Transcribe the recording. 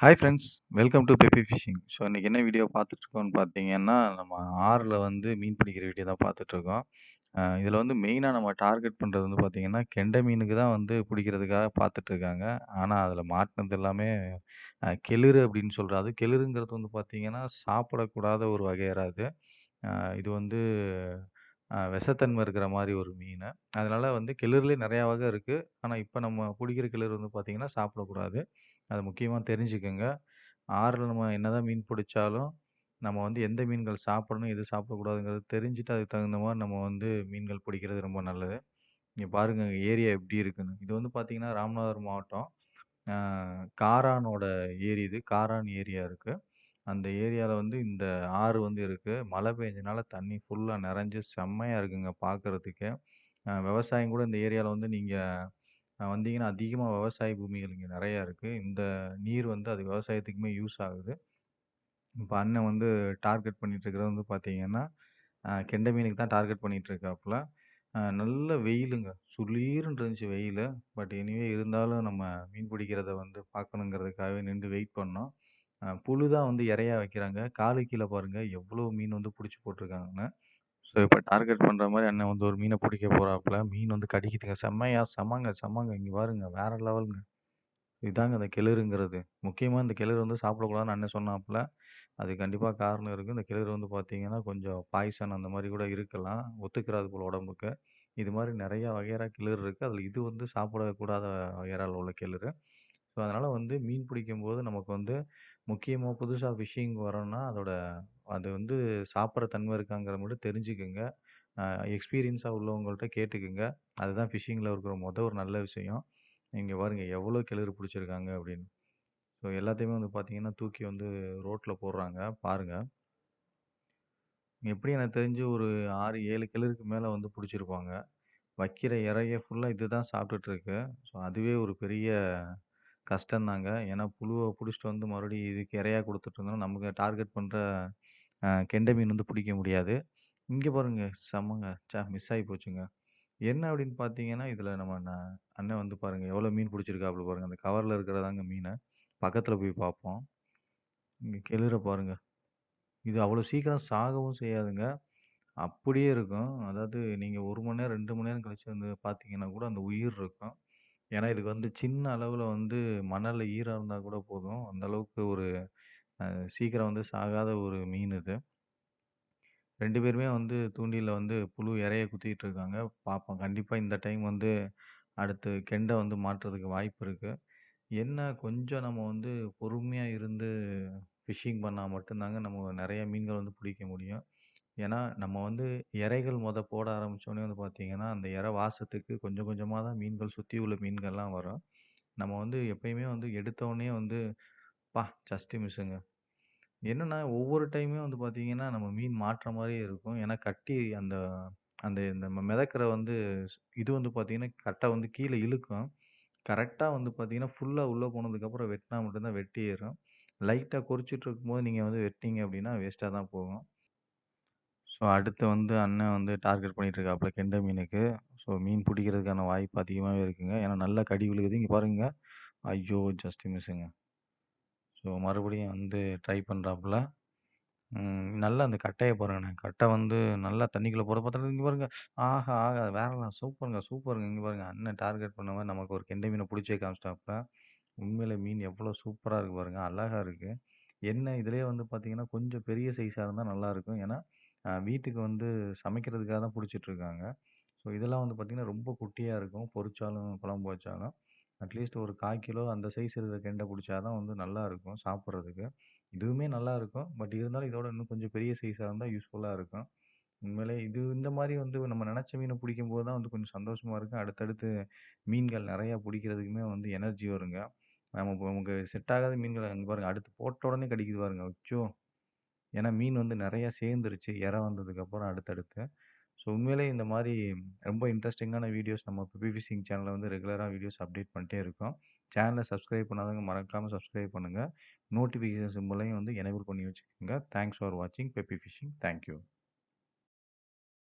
Hi friends welcome to Peppy Fishing so இன்றைக்கி என்ன video பார்த்துட்ருக்கோன்னு பார்த்தீங்கன்னா நம்ம ஆறில் வந்து மீன் பிடிக்கிற வீடியோ தான் பார்த்துட்ருக்கோம். இதில் வந்து மெயினாக நம்ம டார்கெட் பண்ணுறது வந்து பார்த்திங்கன்னா கெண்டை மீனுக்கு தான் வந்து பிடிக்கிறதுக்காக பார்த்துட்ருக்காங்க. ஆனால் அதில் மாட்டினது எல்லாமே அஹ், கெளுரு அப்படின்னு சொல்கிறது அது வந்து பார்த்திங்கன்னா சாப்பிடக்கூடாத ஒரு வகையராது அது இது வந்து விஷத்தன்மை இருக்கிற மாதிரி ஒரு மீன். அதனால வந்து கெளுருலேயே நிறையா வகை இருக்குது ஆனால் இப்போ நம்ம பிடிக்கிற கிளிர் வந்து பார்த்திங்கன்னா சாப்பிடக்கூடாது. அது முக்கியமாக தெரிஞ்சுக்கோங்க. ஆறில் நம்ம என்னதான் மீன் பிடிச்சாலும் நம்ம வந்து எந்த மீன்கள் சாப்பிடணும் எது சாப்பிடக்கூடாதுங்கிறது தெரிஞ்சுட்டு அதுக்கு தகுந்த மாதிரி நம்ம வந்து மீன்கள் பிடிக்கிறது ரொம்ப நல்லது. நீங்கள் பாருங்க ஏரியா எப்படி இருக்குன்னு. இது வந்து பார்த்தீங்கன்னா ராமநாதபுரம் மாவட்டம். காரானோட ஏரி இது. காரான் ஏரியா இருக்குது அந்த ஏரியாவில் வந்து இந்த ஆறு வந்து இருக்குது மழை பெஞ்சனால தண்ணி ஃபுல்லாக நிறைஞ்சு செம்மையாக இருக்குங்க பார்க்குறதுக்கே விவசாயம் கூட இந்த ஏரியாவில் வந்து நீங்கள் வந்தீங்கன்னா அதிகமாக விவசாய பூமிகள் இங்கே நிறையா இருக்குது இந்த நீர் வந்து அது விவசாயத்துக்குமே யூஸ் ஆகுது. இப்போ அண்ணன் வந்து டார்கெட் பண்ணிட்டு இருக்கிறது வந்து பார்த்தீங்கன்னா அஹ், கெண்டை மீனுக்கு தான் டார்கெட் பண்ணிட்டு இருக்காப்புல. நல்ல வெயிலுங்க. சுளீர்னு இருந்துச்சு வெயில். பட் எனிவே இருந்தாலும் நம்ம மீன் பிடிக்கிறத வந்து பார்க்கணுங்கிறதுக்காகவே நின்று வெயிட் பண்ணோம். அஹ், புழு தான் வந்து இறையா வைக்கிறாங்க. காலு கீழே பாருங்க எவ்வளோ மீன் வந்து பிடிச்சி போட்டிருக்காங்கன்னு. ஸோ இப்போ டார்கெட் பண்ணுற மாதிரி அண்ணன் வந்து ஒரு மீனை பிடிக்க போகிறாப்புல மீன் வந்து கடிக்குதுங்க. செம்மையா செம்மங்க செம்மங்க. இங்கே பாருங்க வேற லெவலுங்க. இதாங்க அந்த கிளறுங்கிறது முக்கியமாக இந்த கிளறு வந்து சாப்பிடக்கூடாதுன்னு அண்ணன் சொன்னாப்புல. அது கண்டிப்பாக காரணம் இருக்குது இந்த கிளறு வந்து பார்த்தீங்கன்னா கொஞ்சம் பாய்சன் அந்த மாதிரி கூட இருக்கலாம். ஒத்துக்கிறாது போல் உடம்புக்கு. இது மாதிரி நிறையா வகையறா கிளறு இருக்குது அதில் இது வந்து சாப்பிடக்கூடாத வகையறால் உள்ள கிளறு ஸோ அதனால் வந்து மீன் பிடிக்கும்போது நமக்கு வந்து முக்கியமாக புதுசாக ஃபிஷ்ஷிங் வரோன்னா அதோட அது வந்து சாப்பிட்ற தன்மை இருக்காங்கிற மட்டும் தெரிஞ்சுக்குங்க. எக்ஸ்பீரியன்ஸாக உள்ளவங்கள்ட்ட கேட்டுக்குங்க. அதுதான் ஃபிஷ்ஷிங்கில் இருக்கிற மொதல் ஒரு நல்ல விஷயம். இங்கே பாருங்கள் எவ்வளோ கிளறு பிடிச்சிருக்காங்க அப்படின்னு. ஸோ எல்லாத்தையுமே வந்து பார்த்தீங்கன்னா தூக்கி வந்து ரோட்டில் போடுறாங்க. பாருங்க. எப்படி எனக்கு தெரிஞ்சு ஒரு ஆறு ஏழு கிளருக்கு மேலே வந்து பிடிச்சிருப்பாங்க. வைக்கிற இறைய ஃபுல்லாக இது தான் சாப்பிட்டுட்ருக்கு ஸோ அதுவே ஒரு பெரிய கஷ்டம்தாங்க. ஏன்னா புழுவை பிடிச்சிட்டு வந்து மறுபடியும் இதுக்கு இறையா கொடுத்துட்டு இருந்தோம் நமக்கு டார்கெட் பண்ணுற கெண்டை மீன் வந்து பிடிக்க முடியாது. இங்கே பாருங்க செம்மங்க. சே மிஸ் ஆகி போச்சுங்க. என்ன அப்படின்னு பார்த்தீங்கன்னா இதில் நம்ம ந- அண்ணன் வந்து பாருங்க எவ்வளோ மீன் பிடிச்சிருக்காப்புல பாருங்க. அந்த கவரில் இருக்கிறதாங்க மீனை. பக்கத்தில் போய் பார்ப்போம் இங்கே கெளுற பாருங்க. இது அவ்வளோ சீக்கிரம் சாகவும் செய்யாதுங்க. அப்படியே இருக்கும். அதாவது நீங்கள் ஒரு மணி நேரம் ரெண்டு மணி நேரம் கழிச்சு வந்து பார்த்தீங்கன்னா கூட அந்த உயிர் இருக்கும். ஏன்னா இதுக்கு வந்து சின்ன அளவில் வந்து மணலில் ஈரம் இருந்தால் கூட போதும். அந்த அளவுக்கு ஒரு சீக்கிரம் வந்து சாகாத ஒரு மீன் இது. ரெண்டு பேருமே வந்து தூண்டில வந்து புழு இறைய குத்திட்டு இருக்காங்க. பார்ப்போம் கண்டிப்பாக இந்த டைம் வந்து அடுத்து கெண்டை வந்து மாட்டுறதுக்கு வாய்ப்பு இருக்கு. என்ன கொஞ்சம் நம்ம வந்து பொறுமையாக இருந்து ஃபிஷ்ஷிங் பண்ணால் மட்டும்தாங்க நம்ம நிறைய மீன்கள் வந்து பிடிக்க முடியும். ஏன்னா நம்ம வந்து இறைகள் மொத போட ஆரம்பிச்சோடனே வந்து பார்த்தீங்கன்னா அந்த இறை வாசத்துக்கு கொஞ்சம் கொஞ்சமாக தான் மீன்கள் சுற்றி உள்ள மீன்கள்லாம் வரும். நம்ம வந்து எப்பயுமே வந்து எடுத்தோடனே வந்து பா ஜஸ்ட் மிஸ்ஸுங்க. என்னன்னா ஒவ்வொரு டைமே வந்து பார்த்தீங்கன்னா நம்ம மீன் மாட்டுற மாதிரியே இருக்கும். ஏன்னா கட்டி அந்த அந்த நம்ம மிதக்கிற வந்து ஸ்- இது வந்து பார்த்தீங்கன்னா கட்டை வந்து கீழே இழுக்கும். கரெக்டாக வந்து பார்த்தீங்கன்னா ஃபுல்லாக உள்ளே போனதுக்கப்புறம் வெட்டினா மட்டும்தான் வெட்டி ஏறும் லைட்டாக கொறிச்சிட்டு இருக்கும்போது நீங்கள் வந்து வெட்டிங்க அப்படின்னா வேஸ்ட்டாக தான் போகும். ஸோ அடுத்து வந்து அண்ணன் வந்து டார்கெட் பண்ணிட்டு இருக்காப்புல கெண்டை மீனுக்கு. ஸோ மீன் பிடிக்கிறதுக்கான வாய்ப்பு அதிகமாகவே இருக்குங்க. ஏன்னா நல்லா கடி விழுகுது. இங்கே பாருங்க. ஐயோ ஜஸ்ட் மிஸ்ஸுங்க ஸோ மறுபடியும் வந்து ட்ரை பண்ணுறாப்புல நல்லா அந்த கட்டையை பாருங்கண்ணே. கட்டை வந்து நல்லா தண்ணிக்குள்ளே போகிற பார்த்தா இங்கே பாருங்க. ஆஹா ஆகா வேற சூப்பருங்க சூப்பருங்க. இங்கே பாருங்க. அண்ணன் டார்கெட் பண்ண நமக்கு ஒரு கெண்டை மீனை பிடிச்சே காமிச்சிட்டாப்புல. உண்மையில் மீன் எவ்வளோ சூப்பராக இருக்கு பாருங்க. அழகா இருக்கு. என்ன? இதுலேயே வந்து பார்த்திங்கன்னா கொஞ்சம் பெரிய சைஸாக இருந்தால் நல்லாயிருக்கும் ஏன்னா வீட்டுக்கு வந்து சமைக்கிறதுக்காக தான் பிடிச்சிட்ருக்காங்க. ஸோ இதெல்லாம் வந்து பார்த்திங்கன்னா ரொம்ப குட்டியாக இருக்கும். பொரிச்சாலும் குழம்பு வச்சாலும். அட்லீஸ்ட் ஒரு கால் கிலோ அந்த சைஸ் இருக்கிற கெண்டை பிடிச்சா தான் வந்து நல்லாயிருக்கும் சாப்பிட்றதுக்கு. இதுவுமே நல்லாயிருக்கும் பட் இருந்தாலும் இதோட இன்னும் கொஞ்சம் பெரிய சைஸாக இருந்தால் யூஸ்ஃபுல்லாக இருக்கும். உண்மையிலே இது இந்த மாதிரி வந்து நம்ம நினச்ச மீனை பிடிக்கும் போது தான் வந்து கொஞ்சம் சந்தோஷமாக இருக்கும். அடுத்தடுத்து மீன்கள் நிறையா பிடிக்கிறதுக்குமே வந்து எனர்ஜி வருங்க. நம்ம இப்போ நமக்கு செட் ஆகாத மீன்களை அங்கே பாருங்கள் அடுத்து போட்ட உடனே கடிக்குது பாருங்க. அச்சோ! ஏன்னா மீன் வந்து நிறையா சேர்ந்துருச்சு. இறை வந்ததுக்கப்புறம் அடுத்தடுத்து. ஸோ உண்மையிலே இந்த மாதிரி ரொம்ப இன்ட்ரெஸ்டிங்கான வீடியோஸ் நம்ம பிபி ஃபிஷிங் சேனலில் வந்து ரெகுலராக வீடியோஸ் அப்டேட் பண்ணிட்டே இருக்கோம். சேனலை சப்ஸ்கிரைப் பண்ணாதவங்க மறக்காமல் சப்ஸ்கிரைப் பண்ணுங்கள் நோட்டிஃபிகேஷன் சிம்பிளையும் வந்து எனேபிள் பண்ணி வச்சுக்கோங்க. தேங்க்ஸ் ஃபார் வாட்சிங். Peppy Fishing. Thank you.